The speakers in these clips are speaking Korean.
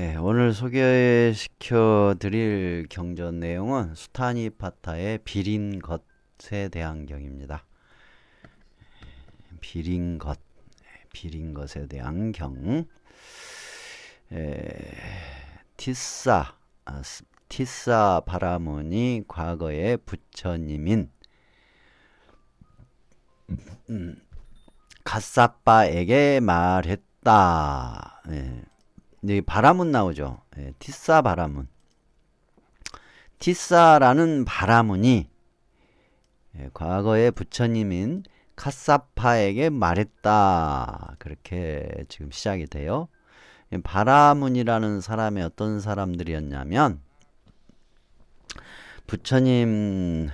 네, 오늘 소개시켜 드릴 경전 내용은 수타니 파타의 비린 것에 대한 경입니다. 비린 것, 비린 것에 대한 경. 에, 티사, 아, 스- 티사 바라문이 과거의 부처님인 음, 갓사빠에게 말했다. 예. 여기 바라문 나오죠. 예, 티사 바라문. 티사라는 바라문이 예, 과거의 부처님인 카사파에게 말했다. 그렇게 지금 시작이 돼요. 이 바라문이라는 사람이 어떤 사람들이었냐면 부처님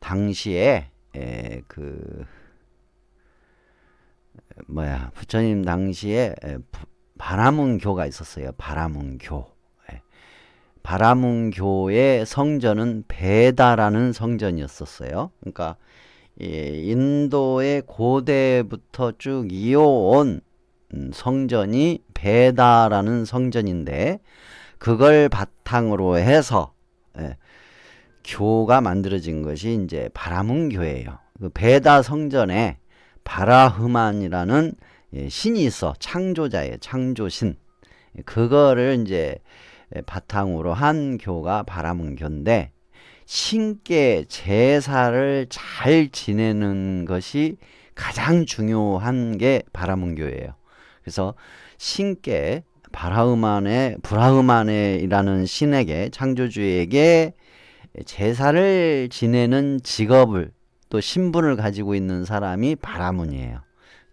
당시에 에, 그 뭐야 부처님 당시에 에, 부- 바라문교가 있었어요. 바라문교. 예. 바라문교의 성전은 베다라는 성전이었었어요. 그러니까 이 인도의 고대부터 쭉 이어온 음, 성전이 베다라는 성전인데 그걸 바탕으로 해서 예, 교가 만들어진 것이 이제 바라문교예요. 그 베다 성전에 바라흐만이라는 예, 신이 있어 창조자예요. 창조신. 그거를 이제 예, 바탕으로 한 교가 바라문교인데 신께 제사를 잘 지내는 것이 가장 중요한 게 바라문교예요. 그래서 신께 바라흐만의 브라흐만의라는 신에게 창조주에게 제사를 지내는 직업을 또 신분을 가지고 있는 사람이 바라문이에요.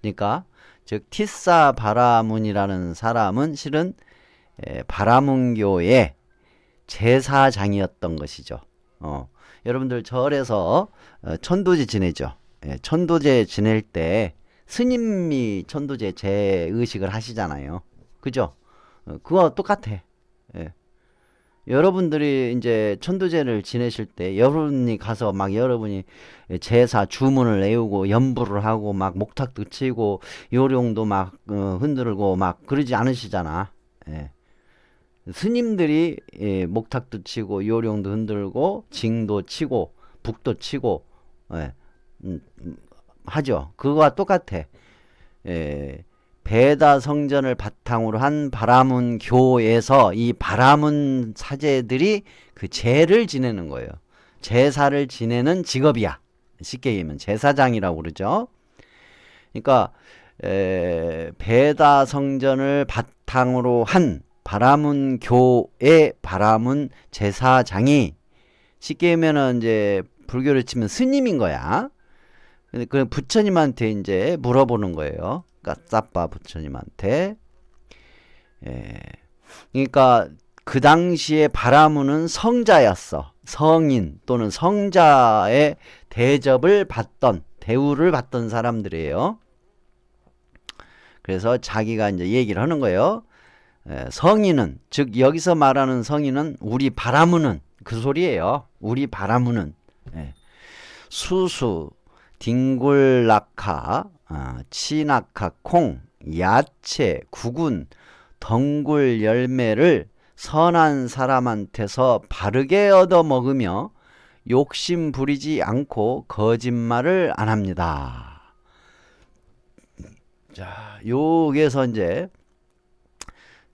그러니까 즉 티사 바라문이라는 사람은 실은 에, 바라문교의 제사장이었던 것이죠. 어, 여러분들 절에서 어, 천도제 지내죠. 예, 천도제 지낼 때 스님이 천도제 제의식을 하시잖아요. 그죠? 어, 그거 똑같아. 예. 여러분들이 이제 천도제를 지내실 때 여러분이 가서 막 여러분이 제사 주문을 외우고 연부를 하고 막 목탁도 치고 요령도 막 어, 흔들고 막 그러지 않으시잖아. 예. 스님들이 예, 목탁도 치고 요령도 흔들고 징도 치고 북도 치고 예, 음, 음, 하죠. 그거와 똑같아. 예, 베다 성전을 바탕으로 한 바라문 교에서 이 바라문 사제들이 그 제를 지내는 거예요. 제사를 지내는 직업이야. 쉽게 얘기하면 제사장이라고 그러죠. 그러니까 에, 베다 성전을 바탕으로 한 바라문 교의 바라문 제사장이 쉽게 하면은 이제 불교를 치면 스님인 거야. 그 부처님한테 이제 물어보는 거예요. 그러니까 짜빠 부처님한테. 예. 그러니까 그 당시에 바라문은 성자였어. 성인 또는 성자의 대접을 받던 대우를 받던 사람들이에요. 그래서 자기가 이제 얘기를 하는 거예요. 예, 성인은 즉 여기서 말하는 성인은 우리 바라문은 그 소리예요. 우리 바라문은 예. 수수, 딩굴락하, 아, 치낙하, 콩, 야채, 구군, 덩굴 열매를 선한 사람한테서 바르게 얻어 먹으며 욕심 부리지 않고 거짓말을 안 합니다. 자, 여기에서 이제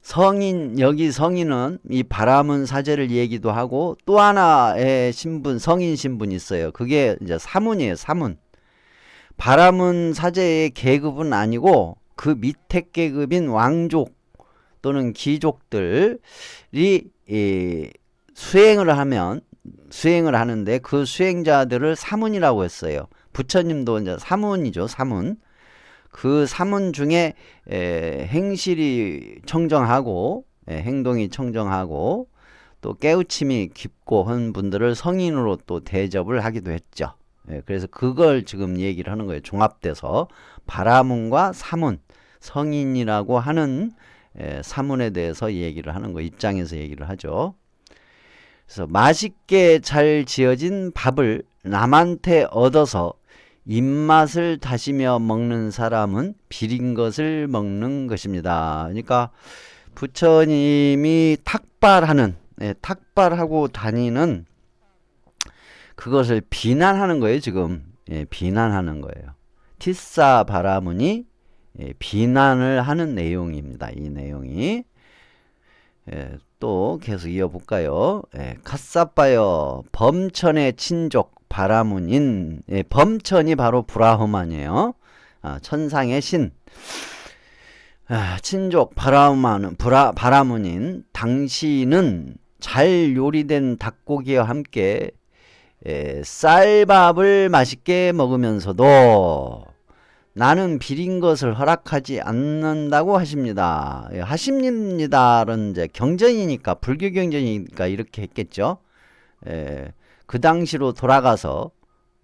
성인 여기 성인은 이 바라문 사제를 얘기도 하고 또 하나의 신분 성인 신분이 있어요. 그게 이제 사문이에요. 사문. 바라문 사제의 계급은 아니고 그 밑에 계급인 왕족 또는 귀족들이 이 수행을 하면 수행을 하는데 그 수행자들을 사문이라고 했어요. 부처님도 이제 사문이죠. 사문. 그 사문 중에 에, 행실이 청정하고 에, 행동이 청정하고 또 깨우침이 깊고 한 분들을 성인으로 또 대접을 하기도 했죠. 예, 그래서 그걸 지금 얘기를 하는 거예요. 종합돼서 바라문과 사문, 성인이라고 하는 에, 사문에 대해서 얘기를 하는 거 입장에서 얘기를 하죠. 그래서 맛있게 잘 지어진 밥을 남한테 얻어서 입맛을 다시며 먹는 사람은 비린 것을 먹는 것입니다. 그러니까 부처님이 탁발하는 예, 탁발하고 다니는 그것을 비난하는 거예요 지금. 예, 비난하는 거예요. 티사 바라문이 예, 비난을 하는 내용입니다 이 내용이. 예, 또 계속 이어볼까요? 예, 카사빠여 범천의 친족 바라문인 예, 범천이 바로 브라흐만이에요. 아, 천상의 신. 아, 친족 바라문은 브라, 바라문인 당신은 잘 요리된 닭고기와 함께 에, 쌀밥을 맛있게 먹으면서도 나는 비린 것을 허락하지 않는다고 하십니다. 예, 하십니다는 이제 경전이니까 불교 경전이니까 이렇게 했겠죠. 에, 그 당시로 돌아가서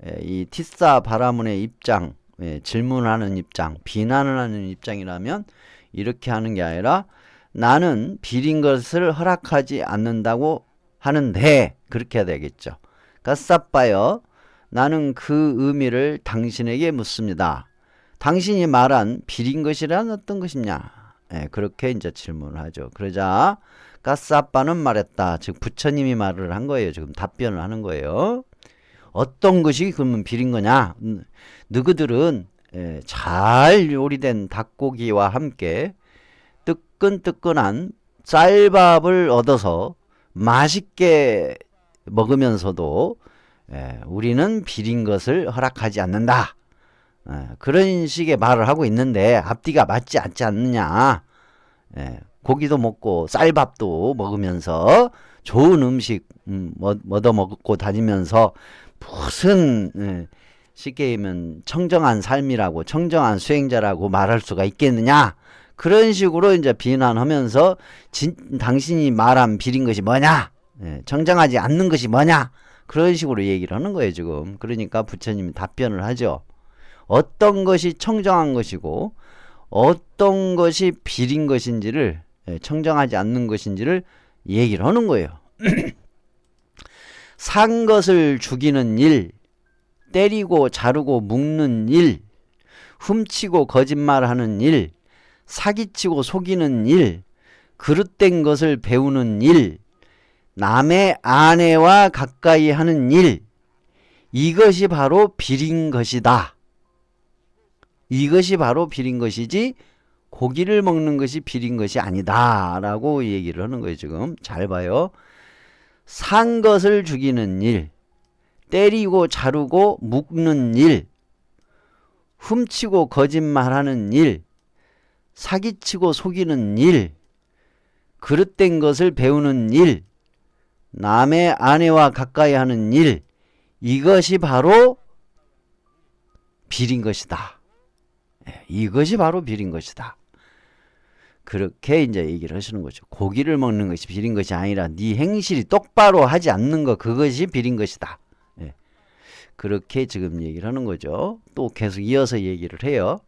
에, 이 티사 바라문의 입장, 예, 질문하는 입장, 비난을 하는 입장이라면 이렇게 하는 게 아니라 나는 비린 것을 허락하지 않는다고 하는데 그렇게 해야 되겠죠. 가싸빠여 나는 그 의미를 당신에게 묻습니다. 당신이 말한 비린 것이란 어떤 것이냐? 예, 그렇게 이제 질문을 하죠. 그러자 가싸빠는 말했다. 즉 부처님이 말을 한 거예요. 지금 답변을 하는 거예요. 어떤 것이 그러면 비린 거냐? 음, 너희들은 예, 잘 요리된 닭고기와 함께 뜨끈뜨끈한 쌀밥을 얻어서 맛있게 먹으면서도 예, 우리는 비린 것을 허락하지 않는다. 예, 그런 식의 말을 하고 있는데 앞뒤가 맞지 않지 않느냐. 예, 고기도 먹고 쌀밥도 먹으면서 좋은 음식 음, 얻어 먹고 다니면서 무슨 예, 쉽게 얘기하면 청정한 삶이라고 청정한 수행자라고 말할 수가 있겠느냐 그런 식으로 이제 비난하면서 진, 당신이 말한 비린 것이 뭐냐 예, 정정하지 않는 것이 뭐냐? 그런 식으로 얘기를 하는 거예요 지금. 그러니까 부처님이 답변을 하죠. 어떤 것이 청정한 것이고 어떤 것이 비린 것인지를 예, 청정하지 않는 것인지를 얘기를 하는 거예요. 산 것을 죽이는 일 때리고 자르고 묶는 일, 훔치고 거짓말하는 일, 사기치고 속이는 일, 그릇된 것을 배우는 일, 남의 아내와 가까이 하는 일, 이것이 바로 비린 것이다. 이것이 바로 비린 것이지 고기를 먹는 것이 비린 것이 아니다. 라고 얘기를 하는 거예요, 지금. 잘 봐요. 산 것을 죽이는 일, 때리고 자르고 묶는 일, 훔치고 거짓말하는 일, 사기치고 속이는 일, 그릇된 것을 배우는 일, 남의 아내와 가까이 하는 일, 이것이 바로 비린 것이다. 예, 이것이 바로 비린 것이다. 그렇게 이제 얘기를 하시는 거죠. 고기를 먹는 것이 비린 것이 아니라 네 행실이 똑바로 하지 않는 것 그것이 비린 것이다. 그렇게 지금 얘기를 하는 거죠. 또 계속 이어서 얘기를 해요.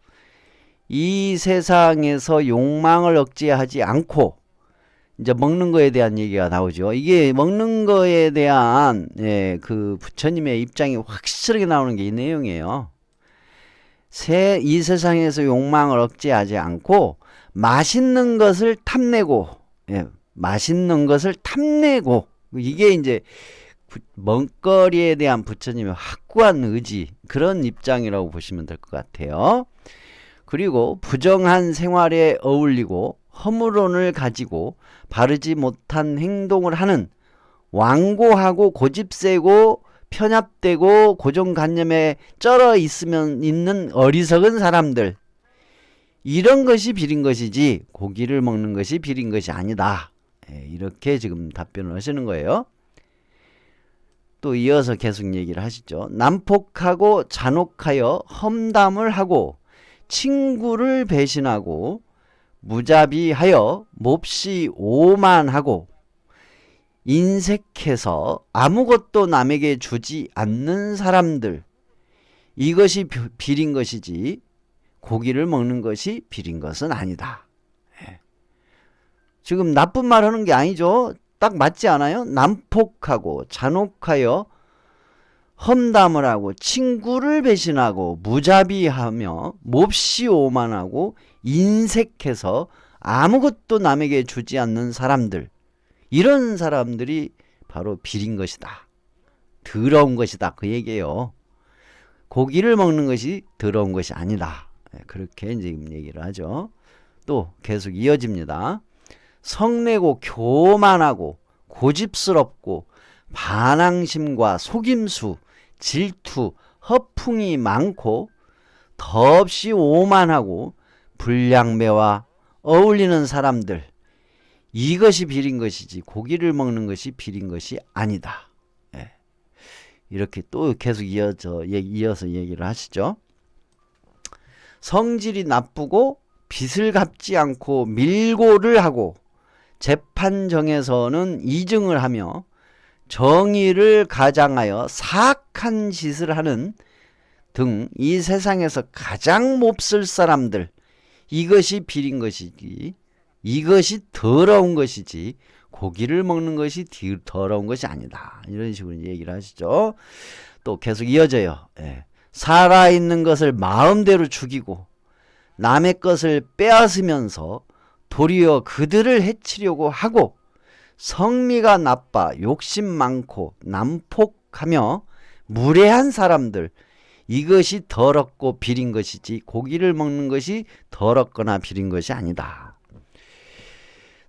이 세상에서 욕망을 억제하지 않고 이제 먹는 거에 대한 얘기가 나오죠. 이게 먹는 거에 대한 예, 그 부처님의 입장이 확실하게 나오는 게 이 내용이에요. 세, 이 세상에서 욕망을 억제하지 않고 맛있는 것을 탐내고 예, 맛있는 것을 탐내고 이게 이제 먹거리에 대한 부처님의 확고한 의지 그런 입장이라고 보시면 될 것 같아요. 그리고 부정한 생활에 어울리고 허물론을 가지고 바르지 못한 행동을 하는 완고하고 고집세고 편협되고 고정관념에 쩔어 있으면 있는 어리석은 사람들 이런 것이 비린 것이지 고기를 먹는 것이 비린 것이 아니다. 예, 이렇게 지금 답변을 하시는 거예요. 또 이어서 계속 얘기를 하시죠. 난폭하고 잔혹하여 험담을 하고 친구를 배신하고 무자비하여 몹시 오만하고 인색해서 아무것도 남에게 주지 않는 사람들 이것이 비린 것이지 고기를 먹는 것이 비린 것은 아니다. 예. 지금 나쁜 말 하는 게 아니죠. 딱 맞지 않아요? 난폭하고 잔혹하여 험담을 하고 친구를 배신하고 무자비하며 몹시 오만하고 인색해서 아무것도 남에게 주지 않는 사람들 이런 사람들이 바로 비린 것이다. 더러운 것이다. 그 얘기예요. 고기를 먹는 것이 더러운 것이 아니다. 예, 그렇게 이제 얘기를 하죠. 또 계속 이어집니다. 성내고 교만하고 고집스럽고 반항심과 속임수, 질투, 허풍이 많고 덧없이 오만하고 불량배와 어울리는 사람들 이것이 비린 것이지 고기를 먹는 것이 비린 것이 아니다. 예. 이렇게 또 계속 이어서, 이어서 얘기를 하시죠. 성질이 나쁘고 빚을 갚지 않고 밀고를 하고 재판정에서는 이증을 하며 정의를 가장하여 사악한 짓을 하는 등 이 세상에서 가장 몹쓸 사람들 이것이 비린 것이지 이것이 더러운 것이지 고기를 먹는 것이 더러운 것이 아니다. 이런 식으로 얘기를 하시죠. 또 계속 이어져요. 예. 살아있는 것을 마음대로 죽이고 남의 것을 빼앗으면서 도리어 그들을 해치려고 하고 성미가 나빠 욕심 많고 난폭하며 무례한 사람들 이것이 더럽고 비린 것이지 고기를 먹는 것이 더럽거나 비린 것이 아니다.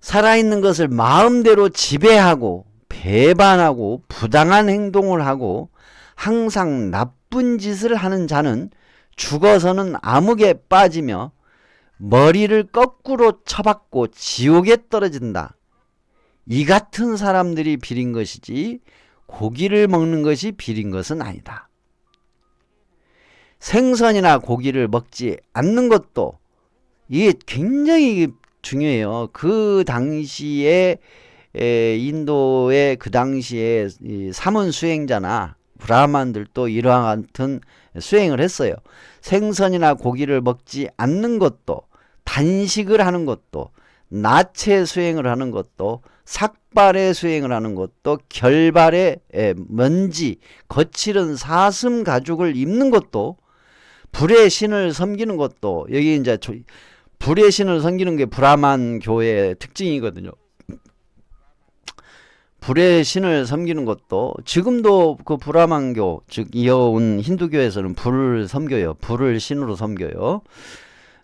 살아있는 것을 마음대로 지배하고 배반하고 부당한 행동을 하고 항상 나쁜 짓을 하는 자는 죽어서는 암흑에 빠지며 머리를 거꾸로 쳐박고 지옥에 떨어진다. 이 같은 사람들이 비린 것이지 고기를 먹는 것이 비린 것은 아니다. 생선이나 고기를 먹지 않는 것도 이게 굉장히 중요해요. 그 당시에 인도의 그 당시에 사문 수행자나 브라만들도 이러한 같은 수행을 했어요. 생선이나 고기를 먹지 않는 것도 단식을 하는 것도 나체 수행을 하는 것도 삭발의 수행을 하는 것도 결발의 먼지 거칠은 사슴 가죽을 입는 것도 불의 신을 섬기는 것도 여기 이제 불의 신을 섬기는 게 브라만 교회의 특징이거든요. 불의 신을 섬기는 것도 지금도 그 브라만교 즉 이어온 힌두교에서는 불을 섬겨요. 불을 신으로 섬겨요.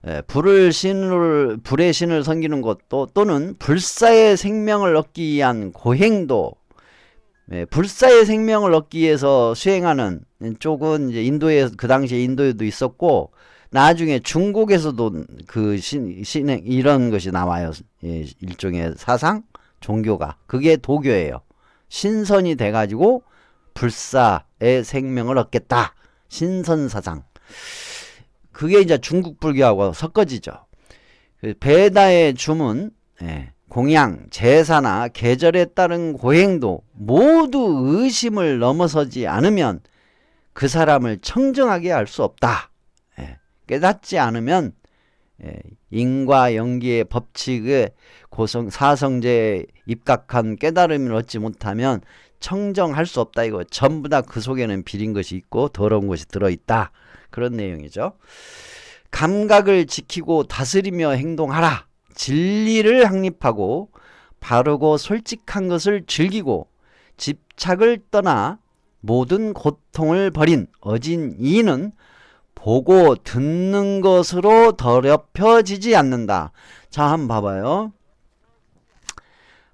예, 불을 신을 불의 신을 섬기는 것도 또는 불사의 생명을 얻기 위한 고행도 예, 불사의 생명을 얻기 위해서 수행하는 쪽은 이제 인도에 그 당시에 인도에도 있었고 나중에 중국에서도 그 신, 신 이런 것이 나와요. 예, 일종의 사상 종교가 그게 도교예요. 신선이 돼가지고 불사의 생명을 얻겠다. 신선 사상. 그게 이제 중국 불교하고 섞어지죠. 그 베다의 주문, 예, 공양, 제사나 계절에 따른 고행도 모두 의심을 넘어서지 않으면 그 사람을 청정하게 할수 없다. 예, 깨닫지 않으면 예, 인과 연기의 법칙에 고성 사성제에 입각한 깨달음을 얻지 못하면 청정할 수 없다 이거 전부 다 그 속에는 비린 것이 있고 더러운 것이 들어있다 그런 내용이죠. 감각을 지키고 다스리며 행동하라. 진리를 확립하고 바르고 솔직한 것을 즐기고 집착을 떠나 모든 고통을 버린 어진 이는 보고 듣는 것으로 더럽혀지지 않는다. 자, 한번 봐봐요.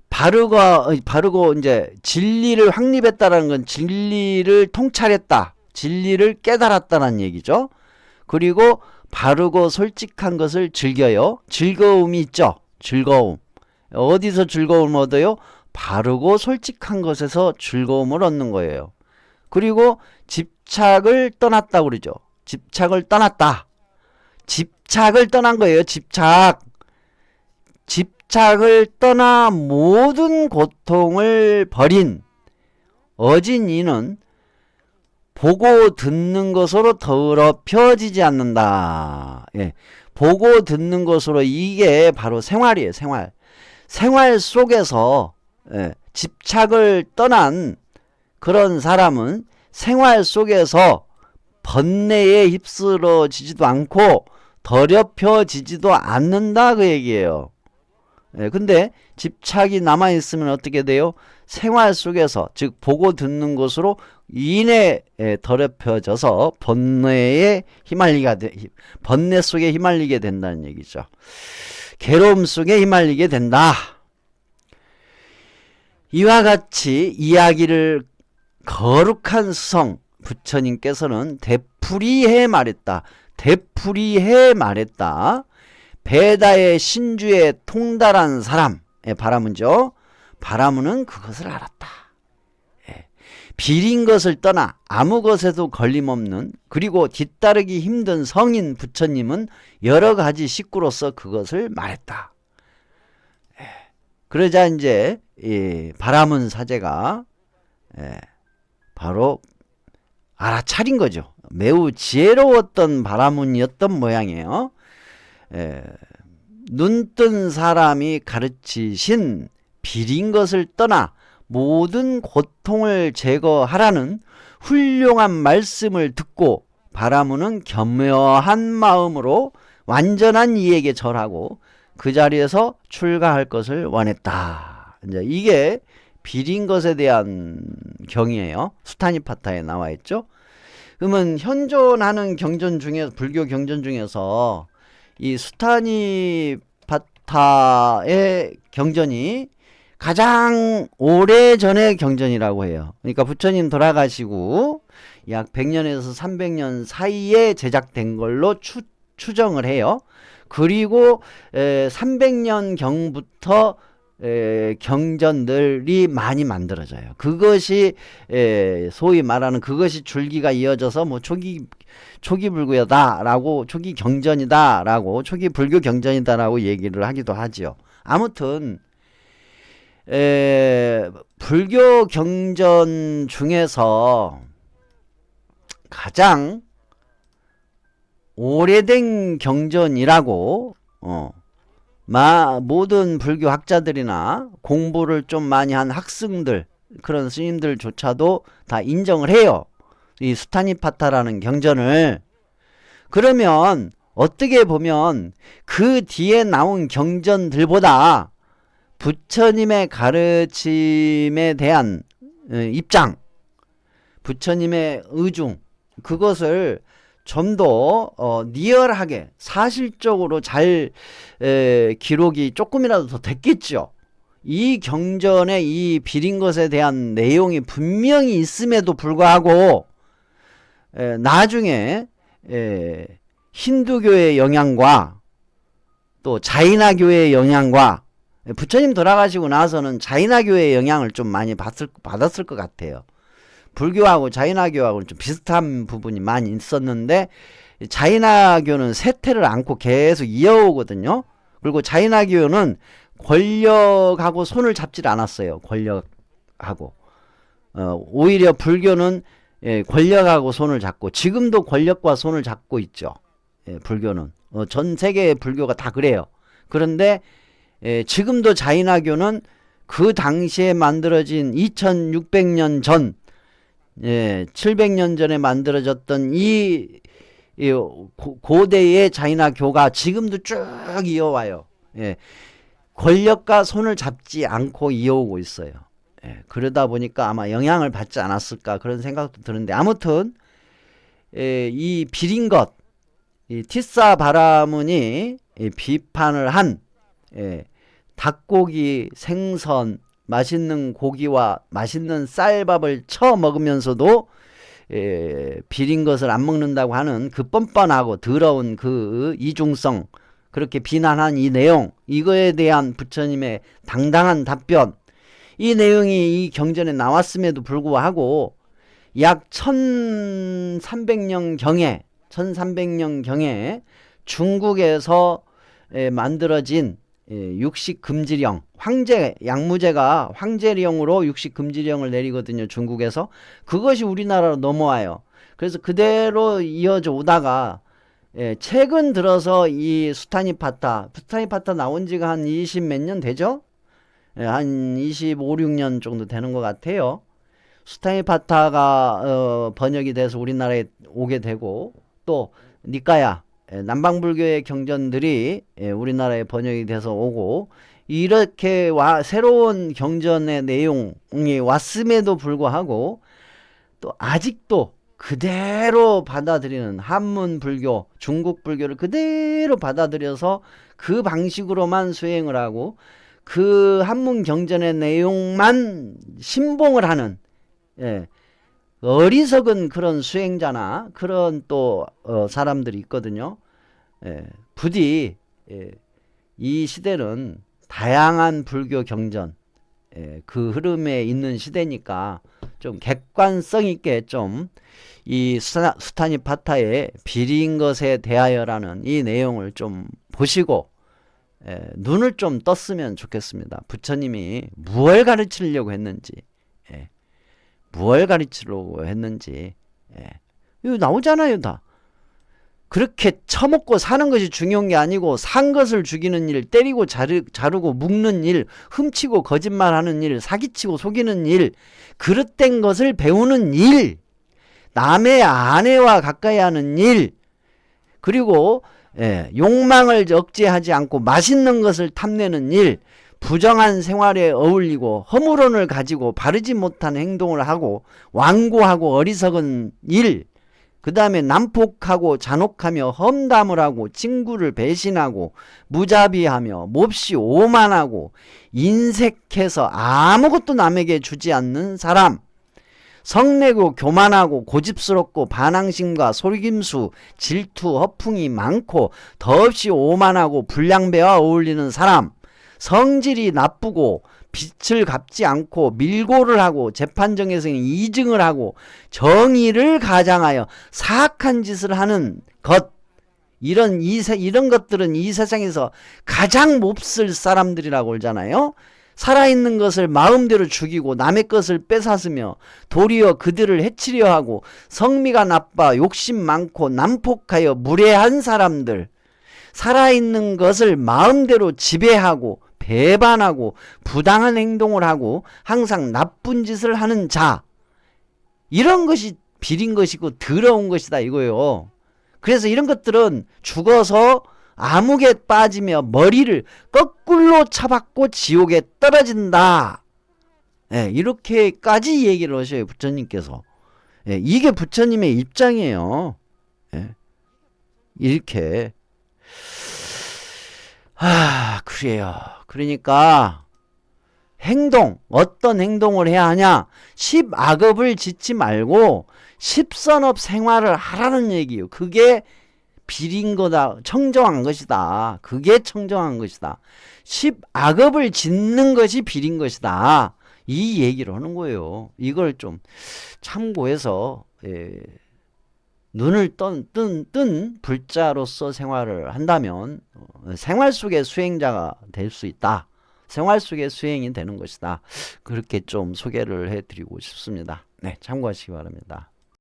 바르고, 바르고 이제 진리를 확립했다는 건 진리를 통찰했다. 진리를 깨달았다는 얘기죠. 그리고 바르고 솔직한 것을 즐겨요. 즐거움이 있죠. 즐거움. 어디서 즐거움을 얻어요? 바르고 솔직한 것에서 즐거움을 얻는 거예요. 그리고 집착을 떠났다 그러죠. 집착을 떠났다. 집착을 떠난 거예요. 집착. 집착을 떠나 모든 고통을 버린 어진 이는 보고 듣는 것으로 더럽혀지지 않는다. 예. 보고 듣는 것으로 이게 바로 생활이에요. 생활. 생활 속에서 예. 집착을 떠난 그런 사람은 생활 속에서 번뇌에 휩쓸어지지도 않고 더럽혀지지도 않는다 그 얘기예요. 예, 근데 집착이 남아 있으면 어떻게 돼요? 생활 속에서 즉 보고 듣는 것으로 인해 에, 더럽혀져서 번뇌에 휘말리게 돼, 번뇌 속에 휘말리게 된다는 얘기죠. 괴로움 속에 휘말리게 된다. 이와 같이 이야기를 거룩한 수성 부처님께서는 되풀이해 말했다. 되풀이해 말했다. 베다의 신주에 통달한 사람의 바라문죠. 바라문은 그것을 알았다. 예. 비린 것을 떠나 아무 것에도 걸림없는 그리고 뒤따르기 힘든 성인 부처님은 여러 가지 식구로서 그것을 말했다. 예. 그러자 이제 이 바라문 사제가 예. 바로 알아차린 거죠. 매우 지혜로웠던 바라문이었던 모양이에요. 에, 눈뜬 사람이 가르치신 비린 것을 떠나 모든 고통을 제거하라는 훌륭한 말씀을 듣고 바라무는 겸허한 마음으로 완전한 이에게 절하고 그 자리에서 출가할 것을 원했다. 이제 이게 비린 것에 대한 경이에요. 수타니파타에 나와 있죠. 그러면 현존하는 경전 중에 불교 경전 중에서 이 수타니파타의 경전이 가장 오래 전의 경전이라고 해요. 그러니까 부처님 돌아가시고 약 100년에서 300년 사이에 제작된 걸로 추, 추정을 해요. 그리고 에, 300년 경부터 에, 경전들이 많이 만들어져요. 그것이 에, 소위 말하는 그것이 줄기가 이어져서 뭐 초기 초기 불교다라고 초기 경전이다라고 초기 불교 경전이다라고 얘기를 하기도 하지요. 아무튼 에, 불교 경전 중에서 가장 오래된 경전이라고 어, 마, 모든 불교 학자들이나 공부를 좀 많이 한 학생들, 그런 스님들조차도 다 인정을 해요. 이 수타니파타라는 경전을. 그러면 어떻게 보면 그 뒤에 나온 경전들보다 부처님의 가르침에 대한 어, 입장, 부처님의 의중, 그것을 좀더 어, 리얼하게 사실적으로 잘 에, 기록이 조금이라도 더 됐겠죠. 이 경전에 이 비린 것에 대한 내용이 분명히 있음에도 불구하고 에, 나중에 에, 힌두교의 영향과 또 자이나교의 영향과 부처님 돌아가시고 나서는 자이나교의 영향을 좀 많이 받을, 받았을 것 같아요. 불교하고 자이나교하고는 좀 비슷한 부분이 많이 있었는데 자이나교는 세태를 안고 계속 이어오거든요. 그리고 자이나교는 권력하고 손을 잡질 않았어요. 권력하고 어, 오히려 불교는 예, 권력하고 손을 잡고 지금도 권력과 손을 잡고 있죠. 예, 불교는 어, 전 세계의 불교가 다 그래요. 그런데 예, 지금도 자이나교는 그 당시에 만들어진 2600년 전 예, 700년 전에 만들어졌던 이, 이 고, 대의 자이나 교가 지금도 쭉 이어와요. 예, 권력과 손을 잡지 않고 이어오고 있어요. 예, 그러다 보니까 아마 영향을 받지 않았을까 그런 생각도 드는데 아무튼 예, 이 비린 것, 이 티사 바라문이 비판을 한 예, 닭고기, 생선, 맛있는 고기와 맛있는 쌀밥을 쳐 먹으면서도 에, 비린 것을 안 먹는다고 하는 그 뻔뻔하고 더러운 그 이중성 그렇게 비난한 이 내용 이거에 대한 부처님의 당당한 답변 이 내용이 이 경전에 나왔음에도 불구하고 약 1300년 경에 1300년 경에 중국에서 만들어진 예, 육식 금지령 황제 양무제가 황제령으로 육식 금지령을 내리거든요 중국에서. 그것이 우리나라로 넘어와요. 그래서 그대로 이어져 오다가 예, 최근 들어서 이 수타니파타 수타니파타 나온 지가 한 20 몇 년 되죠? 예, 한 25, 6년 정도 되는 것 같아요. 수타니파타가 어, 번역이 돼서 우리나라에 오게 되고 또 니까야 예, 남방불교의 경전들이 예, 우리나라에 번역이 돼서 오고 이렇게 와, 새로운 경전의 내용이 왔음에도 불구하고 또 아직도 그대로 받아들이는 한문 불교, 중국 불교를 그대로 받아들여서 그 방식으로만 수행을 하고 그 한문 경전의 내용만 신봉을 하는 예, 어리석은 그런 수행자나 그런 또 어, 사람들이 있거든요. 예, 부디 예, 이 시대는 다양한 불교 경전 예, 그 흐름에 있는 시대니까 좀 객관성 있게 좀 이 수타니 파타의 비린 것에 대하여라는 이 내용을 좀 보시고 예, 눈을 좀 떴으면 좋겠습니다. 부처님이 무엇을 가르치려고 했는지, 예, 무엇을 가르치려고 했는지, 예, 이거 나오잖아요, 다. 그렇게 처먹고 사는 것이 중요한 게 아니고 산 것을 죽이는 일, 때리고 자르, 자르고 묶는 일, 훔치고 거짓말하는 일, 사기치고 속이는 일, 그릇된 것을 배우는 일, 남의 아내와 가까이 하는 일, 그리고 예, 욕망을 억제하지 않고 맛있는 것을 탐내는 일, 부정한 생활에 어울리고 허물론을 가지고 바르지 못한 행동을 하고 완고하고 어리석은 일, 그 다음에 난폭하고 잔혹하며 험담을 하고 친구를 배신하고 무자비하며 몹시 오만하고 인색해서 아무것도 남에게 주지 않는 사람, 성내고 교만하고 고집스럽고 반항심과 소리김수, 질투, 허풍이 많고 더없이 오만하고 불량배와 어울리는 사람, 성질이 나쁘고 빛을 갚지 않고 밀고를 하고 재판정에서 이증을 하고 정의를 가장하여 사악한 짓을 하는 것 이런 이 세, 이런 것들은 이 세상에서 가장 몹쓸 사람들이라고 그러잖아요. 살아있는 것을 마음대로 죽이고 남의 것을 뺏앗으며 도리어 그들을 해치려 하고 성미가 나빠 욕심 많고 난폭하여 무례한 사람들 살아있는 것을 마음대로 지배하고 배반하고 부당한 행동을 하고 항상 나쁜 짓을 하는 자 이런 것이 비린 것이고 더러운 것이다 이거요. 그래서 이런 것들은 죽어서 암흑에 빠지며 머리를 거꾸로 차박고 지옥에 떨어진다. 예, 이렇게까지 얘기를 하셔요 부처님께서. 예, 이게 부처님의 입장이에요. 예, 이렇게. 아, 그래요. 그러니까 행동, 어떤 행동을 해야 하냐? 십악업을 짓지 말고 십선업 생활을 하라는 얘기예요. 그게 비린 거다. 청정한 것이다. 그게 청정한 것이다. 십악업을 짓는 것이 비린 것이다. 이 얘기를 하는 거예요. 이걸 좀 참고해서 예, 눈을 뜬, 뜬, 뜬 불자로서 생활을 한다면 어, 생활 속의 수행자가 될 수 있다. 생활 속의 수행이 되는 것이다. 그렇게 좀 소개를 해드리고 싶습니다. 네, 참고하시기 바랍니다.